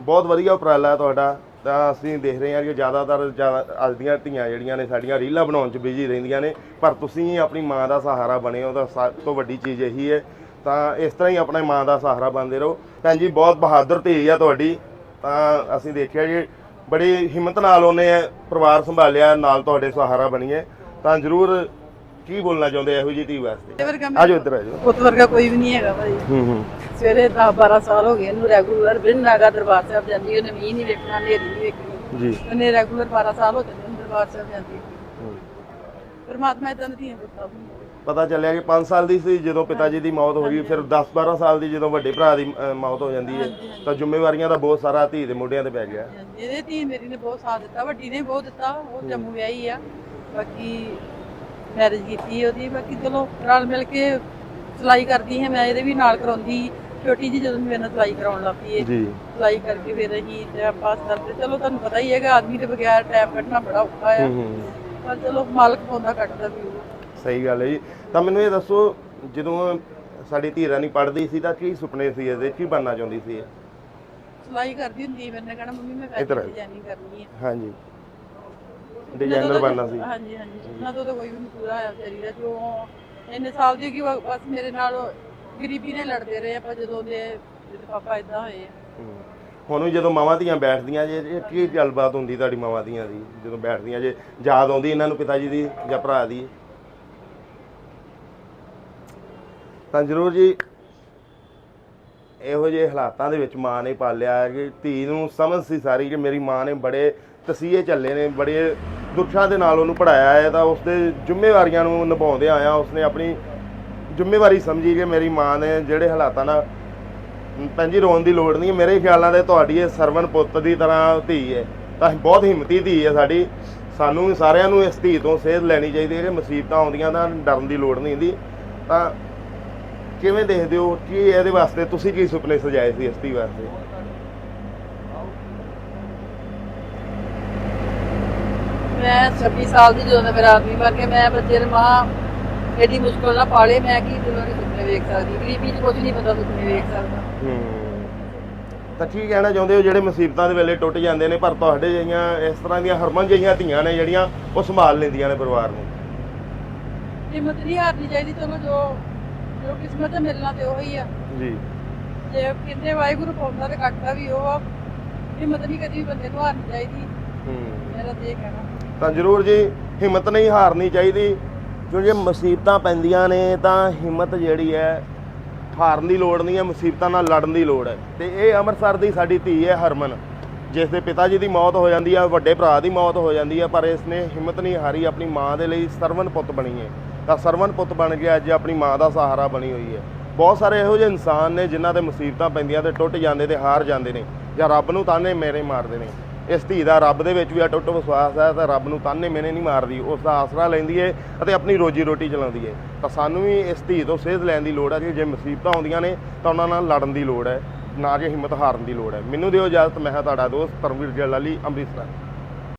ਬਹੁਤ ਵਧੀਆ ਉਪਰਾਲਾ ਹੈ ਤੁਹਾਡਾ। ਤਾਂ ਅਸੀਂ ਦੇਖ ਰਹੇ ਹਾਂ ਕਿ ਜ਼ਿਆਦਾਤਰ ਜ਼ਿਆਦਾ ਅੱਜ ਦੀਆਂ ਧੀਆਂ ਜਿਹੜੀਆਂ ਨੇ ਸਾਡੀਆਂ ਰੀਲਾਂ ਬਣਾਉਣ 'ਚ ਬਿਜ਼ੀ ਰਹਿੰਦੀਆਂ ਨੇ, ਪਰ ਤੁਸੀਂ ਆਪਣੀ ਮਾਂ ਦਾ ਸਹਾਰਾ ਬਣੇ ਹੋ, ਤਾਂ ਸਭ ਤੋਂ ਵੱਡੀ ਚੀਜ਼ ਇਹੀ ਹੈ। ਤਾਂ ਇਸ ਤਰ੍ਹਾਂ ਹੀ ਆਪਣੇ ਮਾਂ ਦਾ ਸਹਾਰਾ ਬਣਦੇ ਰਹੋ। ਭੈਣ ਜੀ, ਬਹੁਤ ਬਹਾਦਰ ਧੀ ਆ ਤੁਹਾਡੀ। ਤਾਂ ਅਸੀਂ ਦੇਖਿਆ ਜੀ, ਬੜੀ ਹਿੰਮਤ ਨਾਲ ਉਹਨੇ ਪਰਿਵਾਰ ਸੰਭਾਲਿਆ, ਨਾਲ ਤੁਹਾਡੇ ਸਹਾਰਾ ਬਣੀ ਹੈ। ਤਾਂ ਜ਼ਰੂਰ ਕੀ ਬੋਲਣਾ ਚਾਹੁੰਦੇ ਇਹੋ ਜਿਹੀ ਧੀ ਵਾਸਤੇ? ਵਰਗਾ ਆਜੋ ਇੱਧਰ ਆਜੋ। ਪੁੱਤ ਵਰਗਾ ਕੋਈ ਵੀ ਨਹੀਂ ਹੈਗਾ ਭਾਈ। ਹੂੰ ਹੂੰ। ਸਵੇਰੇ 10 12 ਸਾਲ ਹੋ ਗਏ ਇਹਨੂੰ ਰੈਗੂਲਰ ਬਿਨ ਨਾਗਾ ਦਰਬਾਰ ਸਾਹਿਬ ਜਾਂਦੀ ਉਹਨੇ ਮੀਂਹ ਨਹੀਂ ਵੇਖਣਾ ਹਨੇਰੀ ਨਹੀਂ ਵੇਖਣੀ। ਜੀ। ਉਹਨੇ ਰੈਗੂਲਰ 12 ਸਾਲ ਹੋ ਚੱਲੇ ਉਹਨੂੰ ਦਰਬਾਰ ਸਾਹਿਬ ਜਾਂਦੀ। ਹੂੰ। ਪਰਮਾਤਮਾ ਇਦਾਂ ਦੀਆਂ ਪੁੱਤਾਂ ਨੂੰ। ਪਤਾ ਚੱਲਿਆ ਕਿ 5 ਸਾਲ ਦੀ ਸੀ ਜਦੋਂ ਪਿਤਾ ਜੀ ਦੀ ਮੌਤ ਹੋ ਗਈ ਫਿਰ 10-12 ਸਾਲ ਦੀ ਜਦੋਂ ਵੱਡੇ ਭਰਾ ਦੀ ਅ, ਮੌਤ ਹੋ ਜਾਂਦੀ ਹੈ ਤਾਂ ਜ਼ਿੰਮੇਵਾਰੀਆਂ ਦਾ ਬਹੁਤ ਸਾਰਾ ਧੀ ਦੇ ਮੋਢਿਆਂ ਤੇ ਪੈ ਗਿਆ। ਇਹਦੇ ਧੀ ਮੇਰੀ ਨੇ ਬਹੁਤ ਸਾਥ ਦਿੱਤਾ ਵੱਡੀ ਨੇ ਬਹੁਤ ਦਿੱਤਾ ਉਹ ਜੰਮੂ ਵਿਆਹੀ ਆ। ਬਾਕੀ ਮੈਰਿਜ ਕੀਤੀ ਉਹਦੀ। ਬਾਕੀ ਚਲੋ ਰਲ ਮਿਲ ਕੇ ਸਿਲਾਈ ਕਰਦੀ ਹੈ ਮੈਂ ਇਹਦੇ ਵੀ ਨਾਲ ਕਰਾਉਂਦੀ। ਛੋਟੀ ਜੀ ਜਦੋਂ ਮੇਰੇ ਨਾਲ ਸਿਲਾਈ ਕਰਾਉਣ ਲੱਗ ਪਈ ਜੀ। ਸਿਲਾਈ ਕਰਕੇ ਫਿਰ ਅਸੀਂ ਟਾਈਮ ਪਾਸ ਕਰਦੇ। ਚਲੋ ਤੁਹਾਨੂੰ ਪਤਾ ਹੀ ਹੈਗਾ ਆਦਮੀ ਦੇ ਬਗੈਰ ਟਾਈਮ ਕੱਢਣਾ ਬੜਾ ਔਖਾ ਆ। ਪਰ ਚਲੋ ਮਾਲਕ ਪਾਉਂਦਾ ਕੱਢਦਾ ਵੀ ਸਹੀ ਗੱਲ ਹੈ ਜੀ। ਤਾਂ ਮੈਨੂੰ ਇਹ ਦੱਸੋ ਜਦੋਂ ਸਾਡੀ ਧੀ ਰਾਣੀ ਪੜ੍ਹਦੀ ਸੀ ਤਾਂ ਕੀ ਸੁਪਨੇ ਸੀ ਇਹਦੇ? ਕੀ ਬਣਨਾ ਚਾਹੁੰਦੀ ਸੀ? ਸਿਲਾਈ ਕਰਦੀ ਹੁੰਦੀ ਮੈਨੇ ਕਹਿਣਾ ਮੰਮੀ ਮੈਂ ਫੈਸ਼ਨ। ਡਿਜ਼ਾਈਨਿੰਗ ਕਰਨੀ ਹੈ। ਹਾਂਜੀ। ਡਿਜ਼ਾਈਨਰ ਬਣਨਾ ਸੀ। ਹਾਂਜੀ ਹਾਂਜੀ। ਉਹਨਾਂ ਤੋਂ ਤਾਂ ਕੋਈ ਵੀ ਨਹੀਂ ਪੂਰਾ ਹੋਇਆ ਵਿਚਾਰੀ ਦਾ ਜੋ ਇੰਨੇ ਸਾਲ ਦੀ ਕਿ ਬਸ ਮੇਰੇ ਨਾਲ ਗਰੀਬੀ ਨੇ ਲੜਦੇ ਰਹੇ ਆਪਾਂ ਜਦੋਂ ਦੇ ਜਦੋਂ ਪਾਪਾ ਇਦਾਂ ਹੋਏ ਆ। ਹੁਣ ਵੀ ਜਦੋਂ ਮਾਵਾਂ ਧੀਆਂ ਬੈਠਦੀਆਂ ਜੇ ਇਹ ਕੀ ਗੱਲਬਾਤ ਹੁੰਦੀ ਤੁਹਾਡੀ ਮਾਵਾਂ ਧੀਆਂ ਦੀ ਜਦੋਂ ਬੈਠਦੀਆਂ ਜੇ ਯਾਦ ਆਉਂਦੀ ਇਹਨਾਂ ਨੂੰ ਪਿਤਾ ਜੀ ਦੀ ਜਾਂ ਭਰਾ ਦੀ? ਤਾਂ ਜ਼ਰੂਰ ਜੀ ਇਹੋ ਜਿਹੇ ਹਾਲਾਤਾਂ ਦੇ ਵਿੱਚ ਮਾਂ ਨੇ ਪਾਲਿਆ ਕਿ ਧੀ ਨੂੰ ਸਮਝ ਸੀ ਸਾਰੀ ਕਿ ਮੇਰੀ ਮਾਂ ਨੇ ਬੜੇ ਤਸੀਹੇ ਝੱਲੇ ਨੇ ਬੜੇ ਦੁੱਖਾਂ ਦੇ ਨਾਲ ਉਹਨੂੰ ਪੜਾਇਆ ਹੈ ਤਾਂ ਉਸਦੇ ਜ਼ਿੰਮੇਵਾਰੀਆਂ ਨੂੰ ਨਿਭਾਉਂਦੇ ਆਇਆ, ਉਸਨੇ ਆਪਣੀ ਜ਼ਿੰਮੇਵਾਰੀ ਸਮਝੀ ਕਿ ਮੇਰੀ ਮਾਂ ਨੇ ਜਿਹੜੇ ਹਾਲਾਤਾਂ ਨਾਲ ਭੈਣ ਜੀ ਰੋਣ ਦੀ ਲੋੜ ਨਹੀਂ ਮੇਰੇ ਖਿਆਲਾਂ ਦੇ ਤੁਹਾਡੀ ਇਹ ਸਰਵਨ ਪੁੱਤ ਦੀ ਤਰ੍ਹਾਂ ਧੀ ਹੈ। ਤਾਂ ਬਹੁਤ ਹਿੰਮਤੀ ਧੀ ਹੈ ਸਾਡੀ। ਸਾਨੂੰ ਸਾਰਿਆਂ ਨੂੰ ਇਸ ਧੀ ਤੋਂ ਸੇਧ ਲੈਣੀ ਚਾਹੀਦੀ ਹੈ ਕਿ ਮੁਸੀਬਤਾਂ ਆਉਂਦੀਆਂ ਤਾਂ ਡਰਨ ਦੀ ਲੋੜ ਨਹੀਂ ਹੁੰਦੀ। ਤਾਂ ਕਿਵੇਂ ਦੇਖਦੇ ਹੋ ਕਿ ਇਹਦੇ ਵਾਸਤੇ ਤੁਸੀਂ ਕੀ ਸੁਪਨੇ ਸਜਾਏ ਸੀ ਇਸ ਧੀ ਵਾਸਤੇ? ਮੈਂ 26 ਸਾਲ ਦੀ ਜਦੋਂ ਮੇਰਾ ਆਦਮੀ ਮਰ ਗਿਆ ਮੈਂ ਬੱਚੇ ਦੇ ਮਾਂ ਐਡੀ ਮੁਸ਼ਕਲ ਨਾਲ ਪਾਲੇ ਮੈਂ ਕੀ ਦੁਨੀਆ ਦੇ ਸੁਪਨੇ ਵੇਖ ਸਕਦੀ? ਗਰੀਬੀ 'ਚ ਕੁਝ ਨਹੀਂ ਬੰਦਾ ਸੁਪਨੇ ਵੇਖ ਸਕਦਾ। ਤਾਂ ਕੀ ਕਹਿਣਾ ਚਾਹੁੰਦੇ ਹੋ ਜਿਹੜੇ ਮੁਸੀਬਤਾਂ ਦੇ ਵੇਲੇ ਟੁੱਟ ਜਾਂਦੇ ਨੇ ਪਰ ਤੁਹਾਡੇ ਜਿਹੀਆਂ ਇਸ ਤਰ੍ਹਾਂ ਦੀਆਂ ਹਰਮਨ ਜਿਹੀਆਂ ਧੀਆਂ ਨੇ ਜਿਹੜੀਆਂ ਉਹ ਸੰਭਾਲ ਲੈਂਦੀਆਂ ਨੇ ਪਰਿਵਾਰ ਨੂੰ? ਹਿੰਮਤ ਨਹੀਂ ਹਾਰਨੀ ਚਾਹੀਦੀ ਚਲੋ ਜੋ ਜੋ ਕਿਸਮਤ ਹੈ ਮਿਲਣਾ ਤੇ ਉਹੀ ਆ। ਜੀ। ਜੇ ਕਿੰਨੇ ਵਾਹਿਗੁਰੂ ਪਾਉਂਦਾ ਤੇ ਕੱਟਦਾ ਵੀ ਉਹ ਆ ਹਿੰਮਤ ਨਹੀਂ ਕਦੀ ਵੀ ਬੰਦੇ ਨੂੰ ਹਾਰਨੀ ਚਾਹੀਦੀ। ਹੂੰ। ਮੇਰਾ ਤੇ ਇਹ ਕਹਿਣਾ। ਤਾਂ ਜ਼ਰੂਰ ਜੀ, ਹਿੰਮਤ ਨਹੀਂ ਹਾਰਨੀ ਚਾਹੀਦੀ। ਕਿਉਂਕਿ ਜੇ ਮੁਸੀਬਤਾਂ ਪੈਂਦੀਆਂ ਨੇ, ਤਾਂ ਹਿੰਮਤ ਜਿਹੜੀ ਹੈ, ਹਾਰਨ ਦੀ ਲੋੜ ਨਹੀਂ ਹੈ, ਮੁਸੀਬਤਾਂ ਨਾਲ ਲੜਨ ਦੀ ਲੋੜ ਹੈ। ਤੇ ਇਹ ਅੰਮ੍ਰਿਤਸਰ ਦੀ ਸਾਡੀ ਧੀ ਹੈ ਹਰਮਨ, ਜਿਸ ਦੇ ਪਿਤਾ ਜੀ ਦੀ ਮੌਤ ਹੋ ਜਾਂਦੀ ਹੈ ਵੱਡੇ ਭਰਾ ਦੀ ਮੌਤ ਹੋ ਜਾਂਦੀ ਹੈ ਪਰ ਇਸ ਨੇ ਹਿੰਮਤ ਨਹੀਂ ਹਾਰੀ, ਆਪਣੀ ਮਾਂ ਦੇ ਲਈ ਸਰਵਨ ਪੁੱਤ ਬਣੀ ਹੈ। ਤਾਂ ਸਰਵਨ ਪੁੱਤ ਬਣ ਕੇ ਅੱਜ ਆਪਣੀ ਮਾਂ ਦਾ ਸਹਾਰਾ ਬਣੀ ਹੋਈ ਹੈ। ਬਹੁਤ ਸਾਰੇ ਇਹੋ ਜਿਹੇ ਇਨਸਾਨ ਨੇ, ਜਿਨ੍ਹਾਂ ਤੇ ਮੁਸੀਬਤਾਂ ਪੈਂਦੀਆਂ ਤੇ ਟੁੱਟ ਜਾਂਦੇ ਤੇ ਹਾਰ ਜਾਂਦੇ ਨੇ, ਜਾਂ ਰੱਬ ਨੂੰ ਤਾਨੇ ਮੇਰੇ ਮਾਰਦੇ ਨੇ। ਇਸ ਧੀ ਦਾ ਰੱਬ ਦੇ ਵਿੱਚ ਵੀ ਅਟੁੱਟ ਵਿਸ਼ਵਾਸ ਹੈ ਤਾਂ ਰੱਬ ਨੂੰ ਤਾਨੇ ਮੈਨੇ ਨਹੀਂ ਮਾਰਦੀ, ਉਸ ਦਾ ਆਸਰਾ ਲੈਂਦੀ ਏ ਅਤੇ ਆਪਣੀ ਰੋਜੀ ਰੋਟੀ ਚਲਾਉਂਦੀ ਏ। ਤਾਂ ਸਾਨੂੰ ਵੀ ਇਸ ਧੀ ਤੋਂ ਸੇਧ ਲੈਣ ਦੀ ਲੋੜ ਹੈ ਕਿ ਜੇ ਮੁਸੀਬਤਾਂ ਆਉਂਦੀਆਂ ਨੇ ਤਾਂ ਉਹਨਾਂ ਨਾਲ ਲੜਨ ਦੀ ਲੋੜ ਹੈ, ਨਾ ਕਿ ਹਿੰਮਤ ਹਾਰਨ ਦੀ ਲੋੜ ਹੈ। ਮੈਨੂੰ ਦਿਓ ਇਜਾਜ਼ਤ, ਮੈਂ ਹਾਂ ਤੁਹਾਡਾ ਦੋਸਤ ਧਰਮਵੀਰ ਜਲਾਲੀ ਅੰਮ੍ਰਿਤਸਰ।